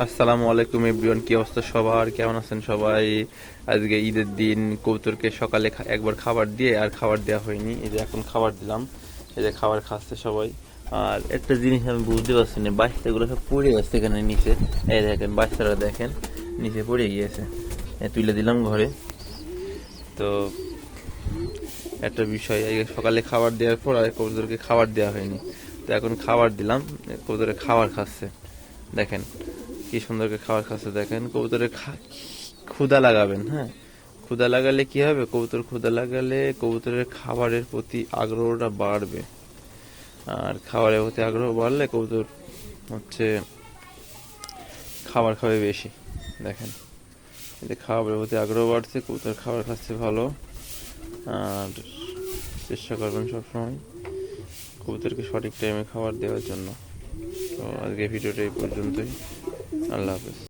আসসালামু আলাইকুম এভরিওয়ান, কি অবস্থা সবার? কেমন আছেন সবাই? আজকে ঈদের দিন কৌতুরকে সকালে একবার খাবার দিয়ে আর খাবার দেওয়া হয়নি। এই যে এখন খাবার দিলাম। এই যে খাবার খাচ্ছে সবাই। আর একটা জিনিস আমি বুঝতে পারছি না বাচ্চাগুলো সব পড়ে গেছে এখানে নিচে। এই দেখেন বাচ্চারা দেখেন, নিচে পড়ে গিয়েছে। তুলে দিলাম ঘরে। তো একটা বিষয় সকালে খাবার দেওয়ার পর আর কবুতরকে খাবার দেওয়া হয়নি। তো এখন খাবার দিলাম, কবুতরে খাবার খাচ্ছে। দেখেন কি সুন্দর খাবার খাচ্ছে দেখেন, কবুতরের ক্ষুধা লাগাবেন হ্যাঁ? ক্ষুদা লাগালে কি হবে? কবুতর ক্ষুদা লাগালে কবুতরের খাবারের প্রতি আগ্রহটা বাড়বে। আর খাবারের প্রতি আগ্রহ বাড়লে কবুতর হচ্ছে খাবার খাবে বেশি, দেখেন। এতে খাবারের প্রতি আগ্রহ বাড়ছে, কবুতর খাবার খাচ্ছে ভালো। আর চেষ্টা করবেন সবসময় কবুতরকে সঠিক টাইমে খাবার দেওয়ার জন্য। তো আজকে ভিডিওটা এই পর্যন্তই। আল্লাহ হাফেজ।